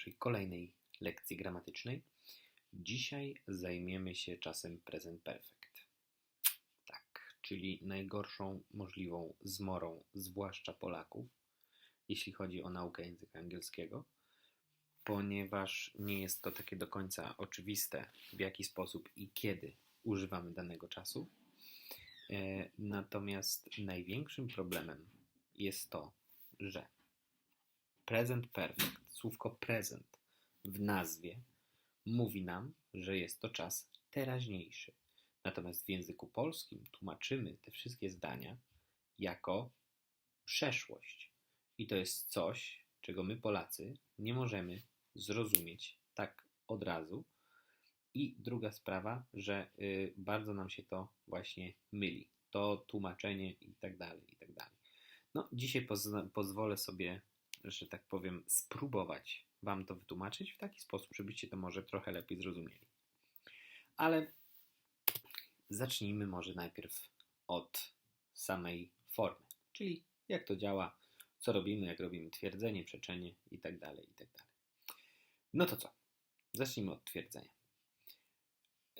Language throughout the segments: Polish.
naszej kolejnej lekcji gramatycznej. Dzisiaj zajmiemy się czasem present perfect. Tak, czyli najgorszą możliwą zmorą, zwłaszcza Polaków, jeśli chodzi o naukę języka angielskiego, ponieważ nie jest to takie do końca oczywiste, w jaki sposób i kiedy używamy danego czasu. E, natomiast największym problemem jest to, że present perfect, słówko present w nazwie mówi nam, że jest to czas teraźniejszy. Natomiast w języku polskim tłumaczymy te wszystkie zdania jako przeszłość. I to jest coś, czego my Polacy nie możemy zrozumieć tak od razu. I druga sprawa, że y, bardzo nam się to właśnie myli. To tłumaczenie i tak dalej, i tak dalej. No, dzisiaj pozwolę sobie że tak powiem, spróbować Wam to wytłumaczyć w taki sposób, żebyście to może trochę lepiej zrozumieli. Ale zacznijmy może najpierw od samej formy, czyli jak to działa, co robimy, jak robimy twierdzenie, przeczenie itd. Tak itd. Tak no to co? Zacznijmy od twierdzenia.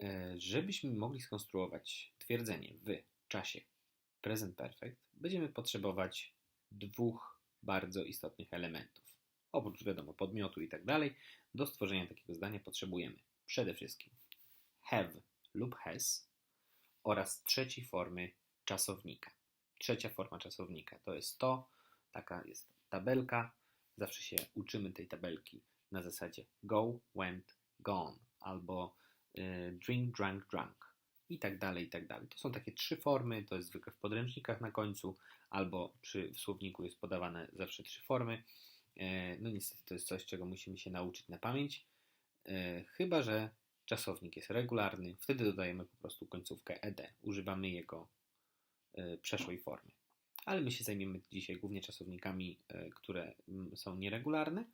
E, żebyśmy mogli skonstruować twierdzenie w czasie present perfect, będziemy potrzebować dwóch bardzo istotnych elementów. Oprócz wiadomo podmiotu i tak dalej, do stworzenia takiego zdania potrzebujemy przede wszystkim have lub has oraz trzeciej formy czasownika. Trzecia forma czasownika to jest to, taka jest tabelka. Zawsze się uczymy tej tabelki na zasadzie go, went, gone albo y, drink, drank, drunk i tak dalej, i tak dalej. To są takie trzy formy, to jest zwykle w podręcznikach na końcu, albo przy, w słowniku jest podawane zawsze trzy formy. E, no niestety to jest coś, czego musimy się nauczyć na pamięć, e, chyba że czasownik jest regularny, wtedy dodajemy po prostu końcówkę ed, używamy jego e, przeszłej formy. Ale my się zajmiemy dzisiaj głównie czasownikami, które są nieregularne,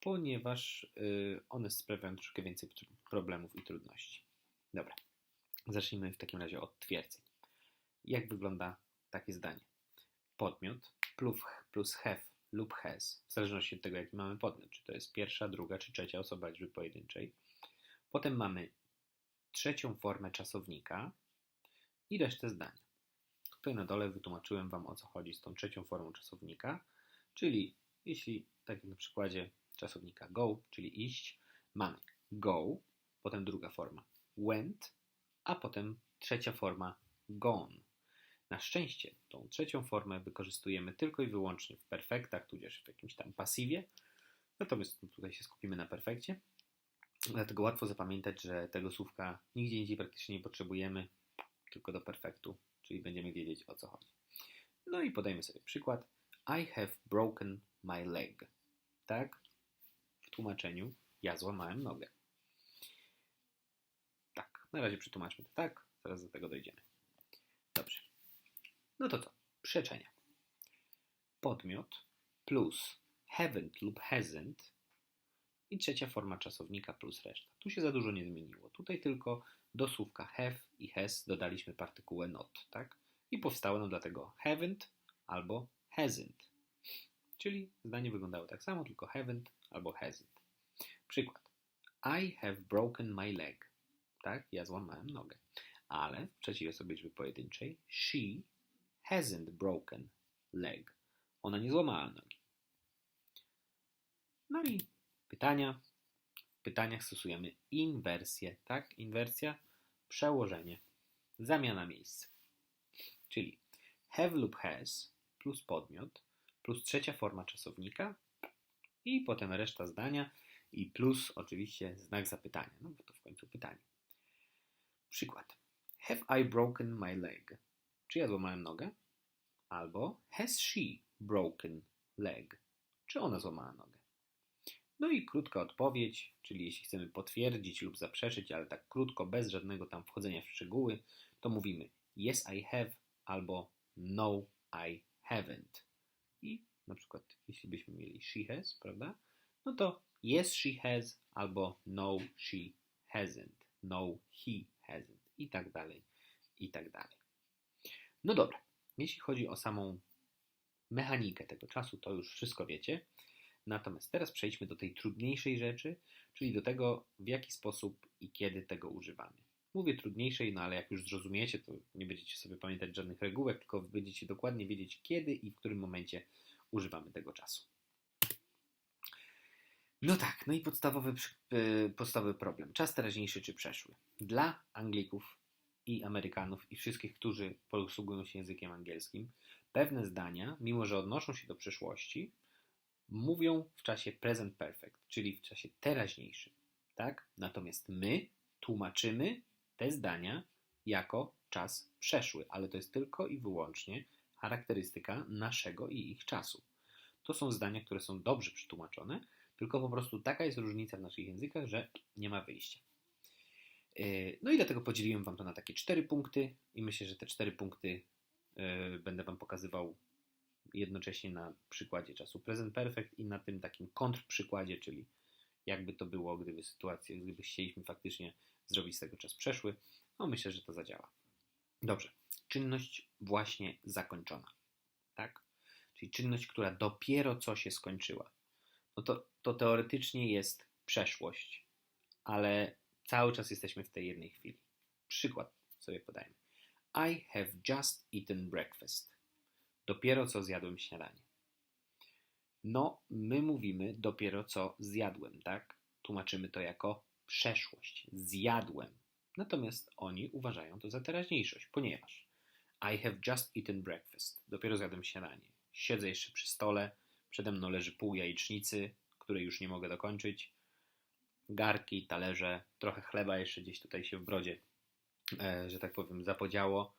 ponieważ one sprawiają troszkę więcej problemów i trudności. Dobra. Zacznijmy w takim razie od twierdzeń. Jak wygląda takie zdanie? Podmiot plus, have lub has, w zależności od tego, jaki mamy podmiot, czy to jest pierwsza, druga czy trzecia osoba liczby pojedynczej. Potem mamy trzecią formę czasownika i resztę zdania. Tutaj na dole wytłumaczyłem Wam o co chodzi z tą trzecią formą czasownika, czyli jeśli, tak jak na przykładzie czasownika go, czyli iść, mamy go, potem druga forma went, a potem trzecia forma gone. Na szczęście tą trzecią formę wykorzystujemy tylko i wyłącznie w perfektach, tudzież w jakimś tam pasywie. Natomiast tutaj się skupimy na perfekcie. Dlatego łatwo zapamiętać, że tego słówka nigdzie indziej praktycznie nie potrzebujemy, tylko do perfektu, czyli będziemy wiedzieć o co chodzi. No i podajmy sobie przykład. I have broken my leg. Tak? W tłumaczeniu ja złamałem nogę. Na razie przetłumaczmy to tak, zaraz do tego dojdziemy. Dobrze. No to co? Przeczenia. Podmiot plus haven't lub hasn't i trzecia forma czasownika plus reszta. Tu się za dużo nie zmieniło. Tutaj tylko do słówka have i has dodaliśmy partykułę not, tak? I powstało nam dlatego haven't albo hasn't. Czyli zdanie wyglądało tak samo, tylko haven't albo hasn't. Przykład. I have broken my leg tak? Ja złamałem nogę. Ale w trzeciej osobie liczby pojedynczej she hasn't broken leg. Ona nie złamała nogi. No i pytania. W pytaniach stosujemy inwersję, tak? Inwersja, przełożenie, zamiana miejsc. Czyli have lub has plus podmiot plus trzecia forma czasownika i potem reszta zdania i plus oczywiście znak zapytania, no bo to w końcu pytanie. Przykład. Have I broken my leg? Czy ja złamałem nogę? Albo has she broken leg? Czy ona złamała nogę? No i krótka odpowiedź, czyli jeśli chcemy potwierdzić lub zaprzeczyć, ale tak krótko, bez żadnego tam wchodzenia w szczegóły, to mówimy yes I have albo no I haven't. I na przykład jeśli byśmy mieli she has, prawda? No to yes she has albo no she hasn't. No he hasn't i tak dalej, i tak dalej. No dobra, jeśli chodzi o samą mechanikę tego czasu, to już wszystko wiecie. Natomiast teraz przejdźmy do tej trudniejszej rzeczy, czyli do tego, w jaki sposób i kiedy tego używamy. Mówię trudniejszej, no ale jak już zrozumiecie, to nie będziecie sobie pamiętać żadnych regułek, tylko będziecie dokładnie wiedzieć, kiedy i w którym momencie używamy tego czasu. No tak, no i podstawowy, e, podstawowy problem. Czas teraźniejszy czy przeszły? Dla Anglików i Amerykanów i wszystkich, którzy posługują się językiem angielskim, pewne zdania, mimo że odnoszą się do przeszłości, mówią w czasie present perfect, czyli w czasie teraźniejszym. Tak? Natomiast my tłumaczymy te zdania jako czas przeszły, ale to jest tylko i wyłącznie charakterystyka naszego i ich czasu. To są zdania, które są dobrze przetłumaczone, tylko po prostu taka jest różnica w naszych językach, że nie ma wyjścia. E, no i dlatego podzieliłem Wam to na takie cztery punkty i myślę, że te cztery punkty e, będę Wam pokazywał jednocześnie na przykładzie czasu present perfect i na tym takim kontrprzykładzie, czyli jakby to było, gdyby sytuacja, gdyby chcieliśmy faktycznie zrobić z tego czas przeszły. No myślę, że to zadziała. Dobrze. Czynność właśnie zakończona. Tak? Czyli czynność, która dopiero co się skończyła. No to, to teoretycznie jest przeszłość, ale cały czas jesteśmy w tej jednej chwili. Przykład sobie podajmy. I have just eaten breakfast. Dopiero co zjadłem śniadanie. No, my mówimy dopiero co zjadłem, tak? Tłumaczymy to jako przeszłość. Zjadłem. Natomiast oni uważają to za teraźniejszość, ponieważ I have just eaten breakfast. Dopiero zjadłem śniadanie. Siedzę jeszcze przy stole, przede mną leży pół jajecznicy, której już nie mogę dokończyć. Garki, talerze, trochę chleba jeszcze gdzieś tutaj się w brodzie, e, że tak powiem, zapodziało.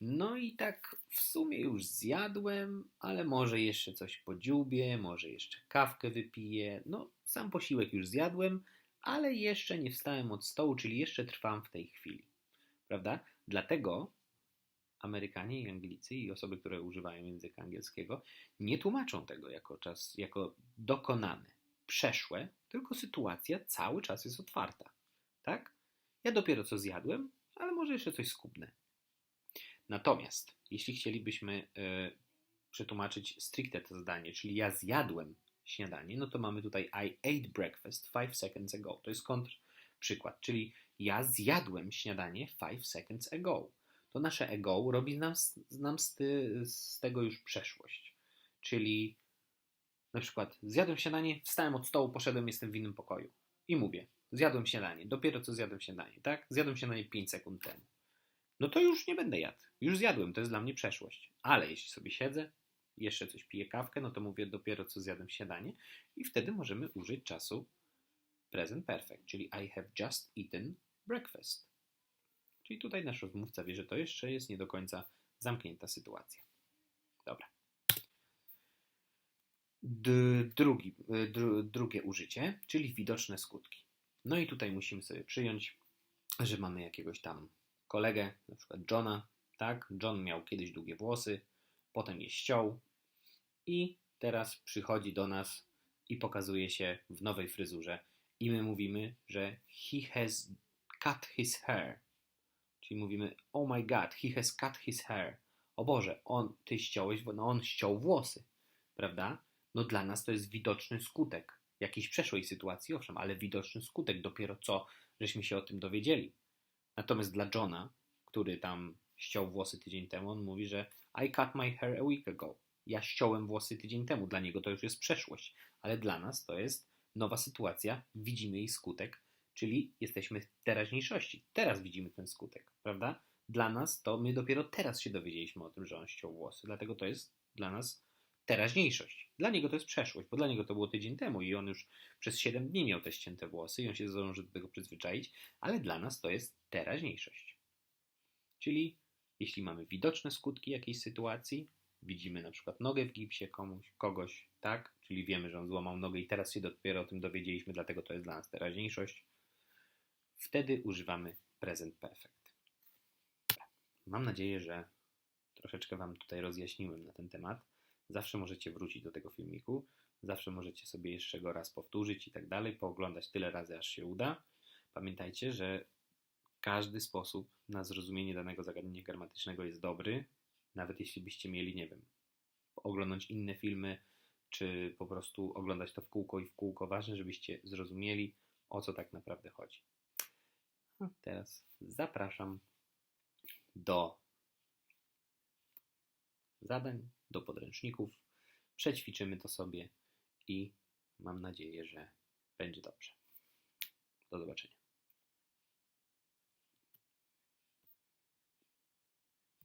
No i tak w sumie już zjadłem, ale może jeszcze coś podziubię, może jeszcze kawkę wypiję. No, sam posiłek już zjadłem, ale jeszcze nie wstałem od stołu, czyli jeszcze trwam w tej chwili. Prawda? Dlatego Amerykanie i Anglicy i osoby, które używają języka angielskiego, nie tłumaczą tego jako czas, jako dokonane, przeszłe, tylko sytuacja cały czas jest otwarta. Tak? Ja dopiero co zjadłem, ale może jeszcze coś skubnę. Natomiast, jeśli chcielibyśmy y, przetłumaczyć stricte to zdanie, czyli ja zjadłem śniadanie, no to mamy tutaj I ate breakfast five seconds ago. To jest kontr przykład, czyli ja zjadłem śniadanie five seconds ago. To nasze ego robi nam, nam z, ty, z tego już przeszłość. Czyli na przykład zjadłem śniadanie, wstałem od stołu, poszedłem, jestem w innym pokoju. I mówię, zjadłem śniadanie, dopiero co zjadłem śniadanie, tak? Zjadłem śniadanie 5 sekund temu. No to już nie będę jadł. Już zjadłem, to jest dla mnie przeszłość. Ale jeśli sobie siedzę, jeszcze coś piję kawkę, no to mówię dopiero co zjadłem śniadanie i wtedy możemy użyć czasu present perfect, czyli I have just eaten breakfast. Czyli tutaj nasz rozmówca wie, że to jeszcze jest nie do końca zamknięta sytuacja. Dobra. Drugi, dru drugie użycie, czyli widoczne skutki. No i tutaj musimy sobie przyjąć, że mamy jakiegoś tam kolegę, na przykład Johna, tak? John miał kiedyś długie włosy, potem je ściął i teraz przychodzi do nas i pokazuje się w nowej fryzurze i my mówimy, że he has cut his hair. Czyli mówimy, oh my god, he has cut his hair. O Boże, on, ty ściąłeś, no on ściął włosy, prawda? No dla nas to jest widoczny skutek jakiejś przeszłej sytuacji, owszem, ale widoczny skutek dopiero co, żeśmy się o tym dowiedzieli. Natomiast dla Johna, który tam ściął włosy tydzień temu, on mówi, że I cut my hair a week ago. Ja ściąłem włosy tydzień temu. Dla niego to już jest przeszłość, ale dla nas to jest nowa sytuacja, widzimy jej skutek, czyli jesteśmy w teraźniejszości. Teraz widzimy ten skutek, prawda? Dla nas to my dopiero teraz się dowiedzieliśmy o tym, że on ściął włosy, dlatego to jest dla nas teraźniejszość. Dla niego to jest przeszłość, bo dla niego to było tydzień temu i on już przez 7 dni miał te ścięte włosy i on się zdąży do tego przyzwyczaić, ale dla nas to jest teraźniejszość. Czyli jeśli mamy widoczne skutki jakiejś sytuacji, widzimy na przykład nogę w gipsie komuś, kogoś, tak? Czyli wiemy, że on złamał nogę i teraz się dopiero o tym dowiedzieliśmy, dlatego to jest dla nas teraźniejszość. Wtedy używamy present perfect. Mam nadzieję, że troszeczkę Wam tutaj rozjaśniłem na ten temat. Zawsze możecie wrócić do tego filmiku, zawsze możecie sobie jeszcze go raz powtórzyć i tak dalej, pooglądać tyle razy, aż się uda. Pamiętajcie, że każdy sposób na zrozumienie danego zagadnienia gramatycznego jest dobry, nawet jeśli byście mieli, nie wiem, oglądać inne filmy, czy po prostu oglądać to w kółko i w kółko. Ważne, żebyście zrozumieli, o co tak naprawdę chodzi. A teraz zapraszam do zadań, do podręczników. Przećwiczymy to sobie i mam nadzieję, że będzie dobrze. Do zobaczenia.